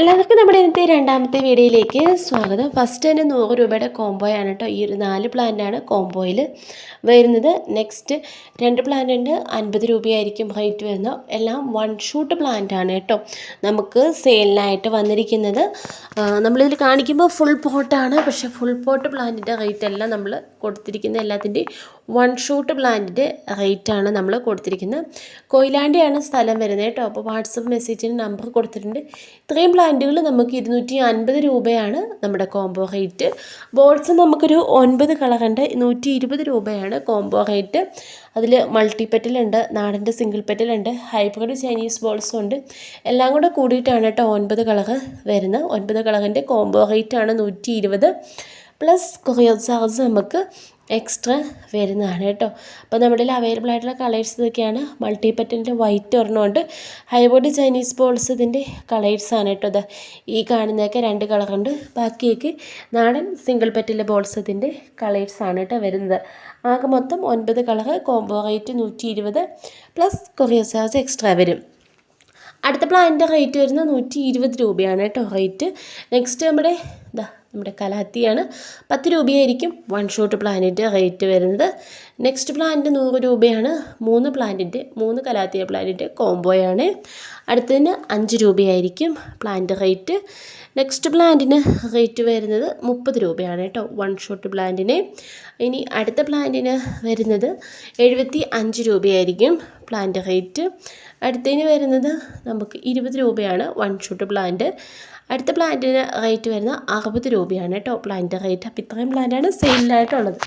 എല്ലാവർക്കും നമ്മുടെ ഇന്നത്തെ രണ്ടാമത്തെ വീഡിയോയിലേക്ക് സ്വാഗതം. ഫസ്റ്റ് തന്നെ നൂറ് രൂപയുടെ കോംബോയാണ് കേട്ടോ ഈ ഒരു നാല് പ്ലാന്റാണ് കോംബോയിൽ വരുന്നത്. നെക്സ്റ്റ് രണ്ട് പ്ലാന്റ് ഉണ്ട്. അൻപത് രൂപയായിരിക്കും ഹൈറ്റ് വരുന്നത്. എല്ലാം വൺ ഷൂട്ട് പ്ലാന്റ് ആണ് കേട്ടോ നമുക്ക് സെയിലിനായിട്ട് വന്നിരിക്കുന്നത്. നമ്മളിതിൽ കാണിക്കുമ്പോൾ ഫുൾ പോട്ടാണ് പക്ഷേ ഫുൾ പോട്ട് പ്ലാന്റിന്റെ റേറ്റ് എല്ലാം നമ്മൾ കൊടുത്തിരിക്കുന്ന എല്ലാത്തിന്റെയും വൺ ഷൂട്ട് പ്ലാന്റിന്റെ റേറ്റാണ് നമ്മൾ കൊടുത്തിരിക്കുന്നത്. കൊയിലാണ്ടിയാണ് സ്ഥലം വരുന്നത് കേട്ടോ. അപ്പോൾ വാട്സപ്പ് മെസ്സേജിന് നമ്പർ കൊടുത്തിട്ടുണ്ട്. ഇത്രയും പ്ലാന്റുകൾ നമുക്ക് ഇരുന്നൂറ്റി അൻപത് രൂപയാണ് നമ്മുടെ കോംബോ റേറ്റ് ബോൾസ് നമുക്കൊരു ഒൻപത് കളറുണ്ട് നൂറ്റി ഇരുപത് രൂപയാണ് കോംബോ റേറ്റ് അതിൽ മൾട്ടി പെറ്റലുണ്ട് നാടന്റെ സിംഗിൾ പെറ്റലുണ്ട് ഹൈബ്രിഡ് ചൈനീസ് ബോൾസും ഉണ്ട്. എല്ലാം കൂടെ കൂടിയിട്ടാണ് കേട്ടോ ഒൻപത് കളറ് വരുന്നത്. ഒൻപത് കളറിന്റെ കോംബോ റേറ്റാണ് നൂറ്റി ഇരുപത് പ്ലസ് കൊറിയർ ചാർജ് നമുക്ക് എക്സ്ട്രാ വരുന്നതാണ് കേട്ടോ. അപ്പോൾ നമ്മുടെ അവൈലബിൾ ആയിട്ടുള്ള കളേഴ്സ് ഇതൊക്കെയാണ്. മൾട്ടി പെറ്റലിന്റെ വൈറ്റ് ഒരെണ്ണമുണ്ട് ഹൈബോഡി ചൈനീസ് ബോൾസ് ഇതിന്റെ കളേഴ്സാണ് കേട്ടോ ഇത്. ഈ കാണുന്നതൊക്കെ രണ്ട് കളറുണ്ട് ബാക്കിയൊക്കെ നാടൻ സിംഗിൾ പെറ്റിലെ ബോൾസ് ഇതിന്റെ കളേഴ്സാണ് കേട്ടോ വരുന്നത്. ആകെ മൊത്തം ഒൻപത് കളറ് കോംബോ റേറ്റ് നൂറ്റി ഇരുപത് പ്ലസ് കൊറിയർ ചാർജ് എക്സ്ട്രാ വരും. അടുത്ത പ്ലാനിന്റെ റേറ്റ് വരുന്നത് നൂറ്റി ഇരുപത് രൂപയാണ് കേട്ടോ റേറ്റ് നെക്സ്റ്റ് നമ്മുടെ ഇതാ നമ്മുടെ കലാത്തിയാണ്. പത്ത് രൂപയായിരിക്കും വൺ ഷോട്ട് പ്ലാനറ്റ് റേറ്റ് വരുന്നത്. നെക്സ്റ്റ് പ്ലാന്റ് നൂറ് രൂപയാണ്. മൂന്ന് പ്ലാന്റിന്റെ മൂന്ന് കലാത്തിയ പ്ലാന്റിന്റെ കോംബോയാണ് അടുത്തതിന് അഞ്ച് രൂപയായിരിക്കും പ്ലാന്റ് റേറ്റ് നെക്സ്റ്റ് പ്ലാന്റിന് റേറ്റ് വരുന്നത് മുപ്പത് രൂപയാണ് കേട്ടോ വൺ ഷോട്ട് പ്ലാന്റിന് ഇനി അടുത്ത പ്ലാന്റിന് വരുന്നത് എഴുപത്തി അഞ്ച് രൂപയായിരിക്കും പ്ലാന്റ് റേറ്റ് അടുത്തതിന് വരുന്നത് നമുക്ക് ഇരുപത് രൂപയാണ് വൺ ഷോട്ട് പ്ലാന്റ് അടുത്ത പ്ലാന്റിന് റേറ്റ് വരുന്നത് അറുപത് രൂപയാണ് കേട്ടോ പ്ലാന്റ് റേറ്റ് അപ്പോൾ ഇത്രയും പ്ലാന്റാണ് സെയിലിനായിട്ടുള്ളത്